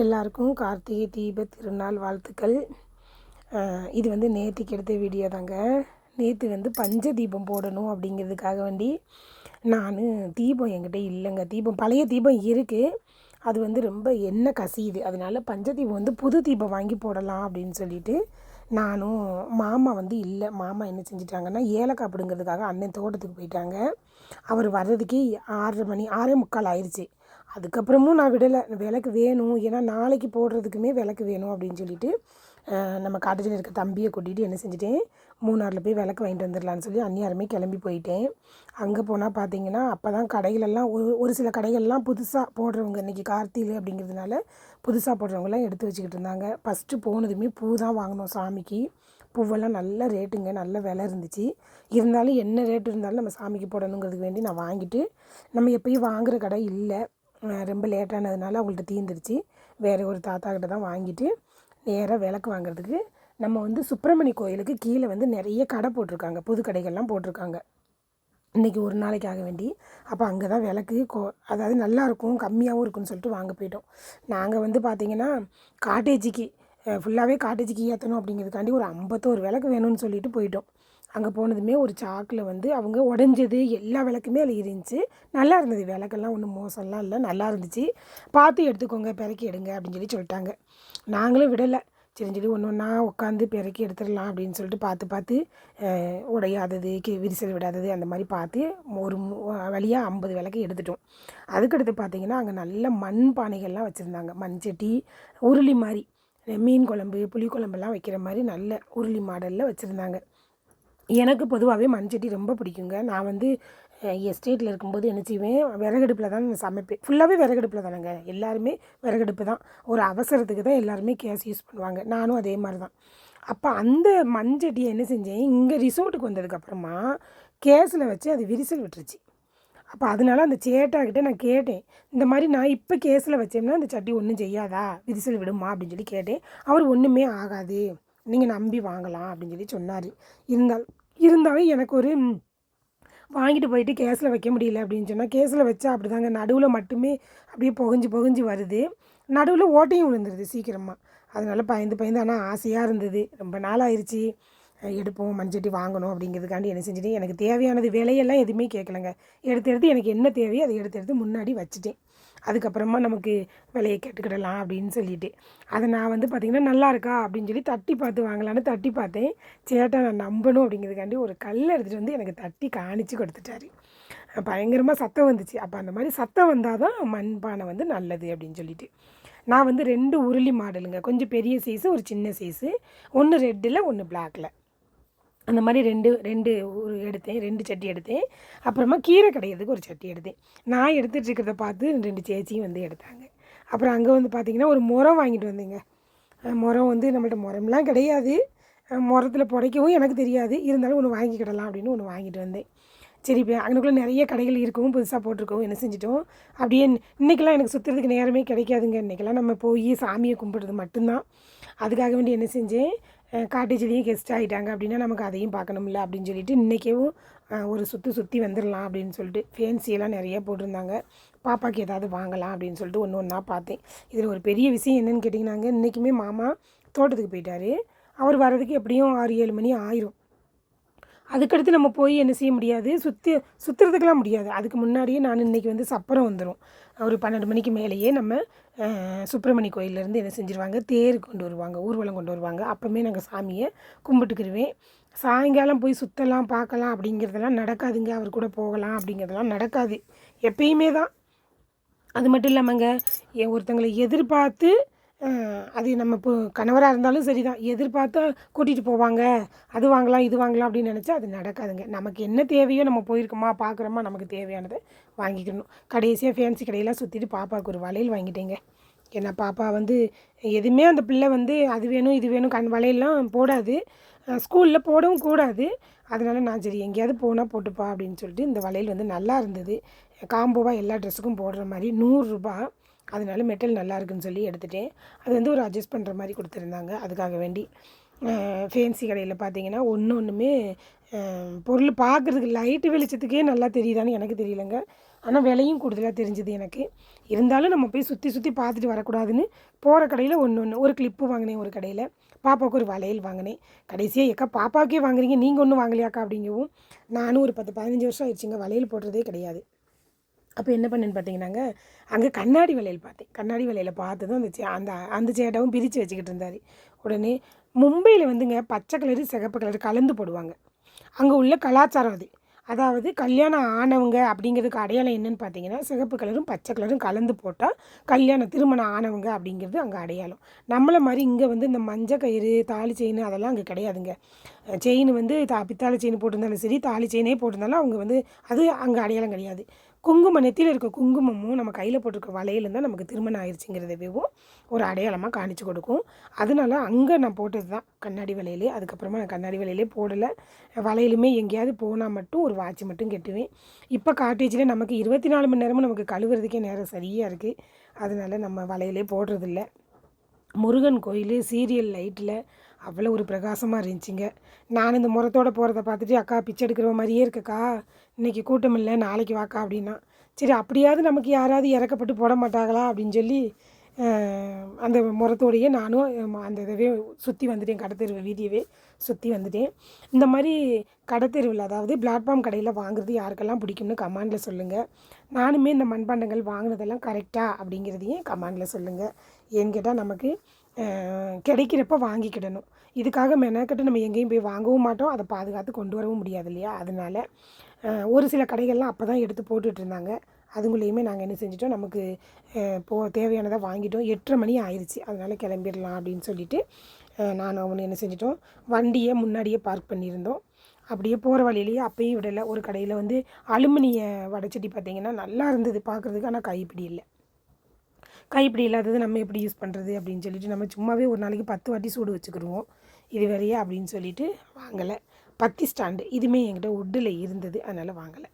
எல்லாருக்கும் கார்த்திகை தீப திருநாள் வாழ்த்துக்கள். இது வந்து நேற்றுக்கு எடுத்த வீடியோ தாங்க. நேற்று வந்து பஞ்ச தீபம் போடணும் அப்படிங்கிறதுக்காக வேண்டி நான் தீபம் என்கிட்ட இல்லைங்க. தீபம் பழைய தீபம் இருக்குது அது வந்து ரொம்ப எண்ணெய் கசியுது. அதனால பஞ்ச தீபம் வந்து புது தீபம் வாங்கி போடலாம் அப்படின்னு சொல்லிட்டு நானும் மாமா வந்து இல்லை. மாமா என்ன செஞ்சிட்டாங்கன்னா ஏலக்காய் பிடுங்கிறதுக்காக அண்ணன் தோட்டத்துக்கு போயிட்டாங்க. அவர் வர்றதுக்கே ஆறரை மணி ஆறே முக்கால் ஆயிடுச்சு அதுக்கப்புறமும் நான் விடலை. விளக்கு வேணும். ஏன்னா நாளைக்கு போடுறதுக்குமே விளக்கு வேணும் அப்படின்னு சொல்லிட்டு நம்ம காட்டேஜில் இருக்க தம்பியை கூட்டிகிட்டு என்ன செஞ்சுட்டேன் மூணாரில் போய் விளக்கு வாங்கிட்டு வந்துடலான்னு சொல்லி அந்நியாருமே கிளம்பி போயிட்டேன். அங்கே போனால் பார்த்தீங்கன்னா அப்போ தான் கடைகளெல்லாம் ஒரு ஒரு சில கடைகள்லாம் புதுசாக போடுறவங்க இன்றைக்கி கார்த்திகை அப்படிங்கிறதுனால புதுசாக போடுறவங்கலாம் எடுத்து வச்சுக்கிட்டு இருந்தாங்க. ஃபஸ்ட்டு போனதுமே பூ தான் வாங்கினோம் சாமிக்கு. பூவெல்லாம் நல்ல ரேட்டுங்க. நல்ல விலை இருந்துச்சு. இருந்தாலும் என்ன ரேட் இருந்தாலும் நம்ம சாமிக்கு போடணுங்கிறதுக்கு வேண்டி நான் வாங்கிட்டு நம்ம எப்பயும் வாங்குகிற கடை இல்லை. ரொம்ப லேட்டானதுனால அவங்கள்ட்ட தீர்ந்துருச்சு வேறு ஒரு தாத்தா கிட்ட தான் வாங்கிட்டு நேராக விளக்கு வாங்குறதுக்கு நம்ம வந்து சுப்பிரமணி கோயிலுக்கு கீழே வந்து நிறைய கடை போட்டிருக்காங்க. புது கடைகள்லாம் போட்டிருக்காங்க. இன்றைக்கி ஒரு நாளைக்காக வேண்டி. அப்போ அங்கே தான் விளக்கு கோ அதாவது நல்லாயிருக்கும் கம்மியாகவும் இருக்கும்னு சொல்லிட்டு வாங்க போயிட்டோம். நாங்கள் வந்து பார்த்திங்கன்னா காட்டேஜிக்கு ஃபுல்லாகவே காட்டேஜிக்கு ஏற்றணும் அப்படிங்கிறதுக்காண்டி ஒரு ஐம்பத்தோரு விளக்கு வேணும்னு சொல்லிட்டு போயிட்டோம். அங்கே போனதுமே ஒரு சாக்கில் வந்து அவங்க உடஞ்சது எல்லா விளக்குமே அதில் இருந்துச்சு. நல்லா இருந்தது. விளக்கெல்லாம் ஒன்றும் மோசம்லாம் இல்லை. நல்லா இருந்துச்சு. பார்த்து எடுத்துக்கோங்க. பிறக்கி எடுங்க அப்படின்னு சொல்லி சொல்லிட்டாங்க. நாங்களும் விடலை. சரி சரி ஒன்று ஒன்றா உட்காந்து பிறக்கி எடுத்துடலாம் அப்படின்னு சொல்லிட்டு பார்த்து பார்த்து உடையாதது கி விரிசல் விடாதது அந்த மாதிரி பார்த்து ஒரு வழியாக ஐம்பது விளக்கு எடுத்துட்டோம். அதுக்கடுத்து பார்த்தீங்கன்னா அங்கே நல்ல மண் பானைகள்லாம் வச்சுருந்தாங்க. மண் சட்டி உருளி மாதிரி. மீன் குழம்பு புளி குழம்புலாம் வைக்கிற மாதிரி நல்ல உருளி மாடலில் வச்சுருந்தாங்க. எனக்கு பொதுவாகவே மண்சட்டி ரொம்ப பிடிக்குங்க. நான் வந்து எஸ்டேட்டில் இருக்கும்போது என்ன செய்வேன் விறகடுப்பில் தான் நான் சமைப்பேன். ஃபுல்லாகவே விறகடுப்பில் தானேங்க. எல்லாருமே விறகடுப்பு தான். ஒரு அவசரத்துக்கு தான் எல்லாருமே கேஸ் யூஸ் பண்ணுவாங்க. நானும் அதே மாதிரி தான் அப்போ அந்த மண்சட்டியை என்ன செஞ்சேன் இங்கே ரிசோர்ட்டுக்கு வந்ததுக்கப்புறமா கேஸில் வச்சு அது விரிசல் விட்டுருச்சு. அப்போ அதனால அந்த சேட்டாக்கிட்ட நான் கேட்டேன். இந்த மாதிரி நான் இப்போ கேஸில் வச்சேன்னா அந்த சட்டி ஒன்றும் செய்யாதா? விரிசல் விடுமா? அப்படின்னு சொல்லி கேட்டேன். அவர் ஒன்றுமே ஆகாது. நீங்கள் நம்பி வாங்கலாம் அப்படின்னு சொல்லி சொன்னார். இருந்தால் இருந்தாலும் எனக்கு ஒரு வாங்கிட்டு போயிட்டு கேஸில் வைக்க முடியல அப்படின்னு சொன்னால் கேஸில் வச்சா அப்படி தாங்க நடுவில் மட்டுமே அப்படியே புகஞ்சு புகஞ்சு வருது. நடுவில் ஓட்டையும் விழுந்துருது சீக்கிரமாக அதனால் பயந்து பயந்து ஆனால் ஆசையாக இருந்தது. ரொம்ப நாள் ஆயிடுச்சு எடுப்போம் மண்சட்டி வாங்கணும் அப்படிங்கிறதுக்காண்டி என்ன செஞ்சுட்டேன் எனக்கு தேவையானது விலையெல்லாம் எதுவுமே கேட்கலங்க. எடுத்து எடுத்து எனக்கு என்ன தேவையோ அதை எடுத்து எடுத்து முன்னாடி வச்சுட்டேன். அதுக்கப்புறமா நமக்கு விலையை கேட்டுக்கிடலாம் அப்படின்னு சொல்லிட்டு. அதை நான் வந்து பார்த்திங்கன்னா நல்லா இருக்கா அப்படின்னு சொல்லி தட்டி பார்த்து வாங்கலான்னு தட்டி பார்த்தேன். சேட்டா நான் நம்பணும் அப்படிங்கிறதுக்காண்டி ஒரு கல் எடுத்துகிட்டு வந்து எனக்கு தட்டி காணிச்சு கொடுத்துட்டாரு. பயங்கரமாக சத்தம் வந்துச்சு. அப்போ அந்த மாதிரி சத்தம் வந்தால் தான் மண்பானை வந்து நல்லது அப்படின்னு சொல்லிட்டு. நான் வந்து ரெண்டு உருளி மாடலுங்க. கொஞ்சம் பெரிய சைஸு ஒரு சின்ன சைஸு ஒன்று ரெட்டில் ஒன்று பிளாக்கில் அந்த மாதிரி ரெண்டு ரெண்டு ஒரு எடுத்தேன் ரெண்டு சட்டி எடுத்தேன். அப்புறமா கீரை கடையிறதுக்கு ஒரு சட்டி எடுத்தேன். நான் எடுத்துகிட்ருக்கிறத பார்த்து ரெண்டு சேச்சியும் வந்து எடுத்தாங்க. அப்புறம் அங்கே வந்து பார்த்திங்கன்னா ஒரு முறம் வாங்கிட்டு வந்தேங்க. அஹ் முறம் வந்து நம்மள்ட்ட முறம்லாம் கிடையாது. முரத்தில் புடைக்கவும் எனக்கு தெரியாது. இருந்தாலும் ஒன்று வாங்கிக்கிடலாம் அப்படின்னு ஒன்று வாங்கிட்டு வந்தேன். சரி இப்போ அங்கனுக்குள்ளே நிறைய கடைகள் இருக்கவும் புதுசாக போட்டிருக்கவும் என்ன செஞ்சிட்டோம். அப்படியே இன்றைக்கெல்லாம் எனக்கு சுற்றுறதுக்கு நேரமே கிடைக்காதுங்க. இன்றைக்கெல்லாம் நம்ம போய் சாமியை கும்பிடுறது மட்டும்தான். அதுக்காக வேண்டி என்ன செஞ்சேன்? காட்டேஜ்லேயும் கெஸ்ட் ஆகிட்டாங்க அப்படின்னா நமக்கு அதையும் பார்க்கணும்ல அப்படின்னு சொல்லிட்டு இன்றைக்கவும் ஒரு சுற்றி சுற்றி வந்துடலாம் அப்படின்னு சொல்லிட்டு ஃபேன்சியெல்லாம் நிறைய போட்டிருந்தாங்க. பாப்பாக்கு ஏதாவது வாங்கலாம் அப்படின்னு சொல்லிட்டு ஒன்று ஒன்றா பார்த்தேன். இதில் ஒரு பெரிய விஷயம் என்னன்னு கேட்டிங்கன்னாங்க இன்றைக்குமே மாமா தோட்டத்துக்கு போயிட்டார். அவர் வர்றதுக்கு எப்படியும் ஆறு ஏழு மணி ஆயிரும். அதுக்கடுத்து நம்ம போய் என்ன செய்ய முடியாது? சுற்றி சுற்றுறதுக்கெலாம் முடியாது. அதுக்கு முன்னாடியே நான் இன்றைக்கி வந்து சப்பரம் வந்துடும் ஒரு பன்னெண்டு மணிக்கு மேலேயே நம்ம சுப்பிரமணி கோயிலேருந்து என்ன செஞ்சுருவாங்க? தேர் கொண்டு வருவாங்க. ஊர்வலம் கொண்டு வருவாங்க. அப்போமே நாங்கள் சாமியை கும்பிட்டுக்கிருவேன். சாயங்காலம் போய் சுற்றலாம் பார்க்கலாம் அப்படிங்கிறதெல்லாம் நடக்காதுங்க. அவர் கூட போகலாம் அப்படிங்கிறதெல்லாம் நடக்காது. எப்பயுமே தான். அது மட்டும் இல்லாமங்க ஒருத்தங்களை எதிர்பார்த்து அது நம்ம இப்போ கணவராக இருந்தாலும் சரி தான் எதிர்பார்த்தா கூட்டிகிட்டு போவாங்க. அது வாங்கலாம் இது வாங்கலாம் அப்படின்னு நினச்சா அது நடக்காதுங்க. நமக்கு என்ன தேவையோ நம்ம போயிருக்கோமா பார்க்குறோமா நமக்கு தேவையானதை வாங்கிக்கணும். கடைசியாக ஃபேன்சி கடையெல்லாம் சுற்றிட்டு பாப்பாவுக்கு ஒரு வளையல் வாங்கிட்டேங்க. ஏன்னா பாப்பா வந்து எதுவுமே அந்த பிள்ளை வந்து அது வேணும் இது வேணும் கண் வளையல்லாம் போடாது. ஸ்கூலில் போடவும் கூடாது. அதனால நான் சரி எங்கேயாவது போனால் போட்டுப்பா அப்படின்னு சொல்லிட்டு இந்த வளையல் வந்து நல்லா இருந்தது. காம்போவாக எல்லா ட்ரெஸ்ஸுக்கும் போடுற மாதிரி நூறுரூபா அதனால மெட்டல் நல்லா இருக்குன்னு சொல்லி எடுத்துட்டேன். அது வந்து ஒரு அட்ஜஸ்ட் பண்ணுற மாதிரி கொடுத்துருந்தாங்க. அதுக்காக வேண்டி. ஃபேன்சி கடையில் பார்த்தீங்கன்னா ஒன்று ஒன்றுமே பொருள் பார்க்குறதுக்கு லைட்டு வெளிச்சத்துக்கே நல்லா தெரியுதான்னு எனக்கு தெரியலங்க. ஆனால் விலையும் கூடுதலாக தெரிஞ்சுது எனக்கு. இருந்தாலும் நம்ம போய் சுற்றி சுற்றி பார்த்துட்டு வரக்கூடாதுன்னு போகிற கடையில் ஒன்று ஒன்று ஒரு கிளிப்பு வாங்கினேன் ஒரு கடையில். பாப்பாவுக்கு ஒரு வளையல் வாங்கினேன். கடைசியாக எக்கா பாப்பாவுக்கே வாங்குறீங்க நீங்கள் ஒன்றும் வாங்கலையாக்கா? அப்படிங்கவும் நானும் ஒரு பத்து பதினஞ்சு வருஷம் ஆயிடுச்சுங்க வளையல் போடுறதே கிடையாது. அப்போ என்ன பண்ணேன்னு பார்த்தீங்கன்னாங்க அங்கே கண்ணாடி வலையில் பார்த்தேன். கண்ணாடி வலையில் பார்த்ததும் அந்த சே அந்த அந்த சேட்டாவும் பிரித்து வச்சுக்கிட்டு இருந்தார். உடனே மும்பையில் வந்துங்க பச்சை கலரு சிகப்பு கலர் கலந்து போடுவாங்க. அங்கே உள்ள கலாச்சாரம் அது அதாவது கல்யாணம் ஆனவங்க அப்படிங்கிறதுக்கு அடையாளம் என்னன்னு பார்த்தீங்கன்னா சிகப்பு கலரும் பச்சை கலரும் கலந்து போட்டால் கல்யாணம் திருமணம் ஆனவங்க அப்படிங்கிறது அங்கே அடையாளம். நம்மளை மாதிரி இங்கே வந்து இந்த மஞ்சள் கயிறு தாலி செயின் அதெல்லாம் அங்கே கிடையாதுங்க. செயின் வந்து தா பித்தாளி செயின் போட்டிருந்தாலும் சரி தாலி செயினே போட்டிருந்தாலும் அவங்க வந்து அது அங்கே அடையாளம் கிடையாது. குங்குமம் நெத்தியில் இருக்க குங்குமமும் நம்ம கையில் போட்டிருக்க வலையிலேருந்து தான் நமக்கு திருமணம் ஆயிடுச்சுங்கிறதவும் ஒரு அடையாளமாக காணிச்சு கொடுக்கும். அதனால அங்கே நான் போட்டது தான் கண்ணாடி வலையிலே அதுக்கப்புறமா நான் கண்ணாடி வலையிலே போடலை. வலையிலுமே எங்கேயாவது போனால் மட்டும் ஒரு வாட்ச் மட்டும் கெட்டுவேன். இப்போ காட்டேஜில் நமக்கு இருபத்தி நாலு மணி நேரமும் நமக்கு கழுவுறதுக்கே நேரம் சரியாக இருக்குது அதனால நம்ம வலையிலே போடுறதில்ல. முருகன் கோயில் சீரியல் லைட்டில் அவ்வளோ ஒரு பிரகாசமாக இருந்துச்சுங்க. நான் இந்த முறத்தோட போகிறத பார்த்துட்டு அக்கா பிச்சை எடுக்கிற மாதிரியே இருக்கக்கா. இன்றைக்கி கூட்டம் இல்லை நாளைக்கு வாக்கா அப்படின்னா. சரி அப்படியாவது நமக்கு யாராவது இறக்கப்பட்டு போட மாட்டாங்களா அப்படின்னு சொல்லி அந்த முறத்தோடையே நானும் அந்த இதவே சுற்றி வந்துட்டேன் கடத்தெருவு வீதியவே சுற்றி வந்துட்டேன். இந்த மாதிரி கடத்தெருவில் அதாவது பிளாட்ஃபார்ம் கடையில் வாங்குறது யாருக்கெல்லாம் பிடிக்கும்னு கமாண்டில் சொல்லுங்கள் நானுமே இந்த மண்பாண்டங்கள் வாங்கினதெல்லாம் கரெக்டாக அப்படிங்கிறதையும் கமாண்டில் சொல்லுங்கள் ஏன்னு கேட்டால் நமக்கு கிடைக்கிறப்ப வாங்கிக்கிடணும். இதுக்காக மெனக்கட்டு நம்ம எங்கேயும் போய் வாங்கவும் மாட்டோம் அதை பாதுகாத்து கொண்டு வரவும் முடியாது இல்லையா? அதனால ஒரு சில கடைகள்லாம் அப்போ தான் எடுத்து போட்டுட்ருந்தாங்க இருந்தாங்க. அதுங்களையுமே நாங்கள் என்ன செஞ்சிட்டோம் நமக்கு போ தேவையானதை வாங்கிட்டோம். எட்டரை மணி ஆயிடுச்சு அதனால் கிளம்பிடலாம் அப்படின்னு சொல்லிட்டு நான் நானும் அவனு என்ன செஞ்சிட்டோம் வண்டியை முன்னாடியே பார்க் பண்ணியிருந்தோம். அப்படியே போகிற வழியிலேயே அப்பயும் விடலை. ஒரு கடையில் வந்து அலுமினிய வடைச்சட்டி பார்த்தீங்கன்னா நல்லா இருந்தது பார்க்குறதுக்கு. ஆனால் கைப்பிடி இல்லை. கைப்பிடி இல்லாதது நம்ம எப்படி யூஸ் பண்ணுறது அப்படின்னு சொல்லிட்டு நம்ம சும்மாவே ஒரு நாளைக்கு பத்து வாட்டி சூடு வச்சுக்கிடுவோம். இது வரையே அப்படின்னு சொல்லிட்டு வாங்கலை. பத்தி ஸ்டாண்டு. இதுவுமே என்கிட்ட உட்டில் இருந்தது. அதனால் வாங்கலை.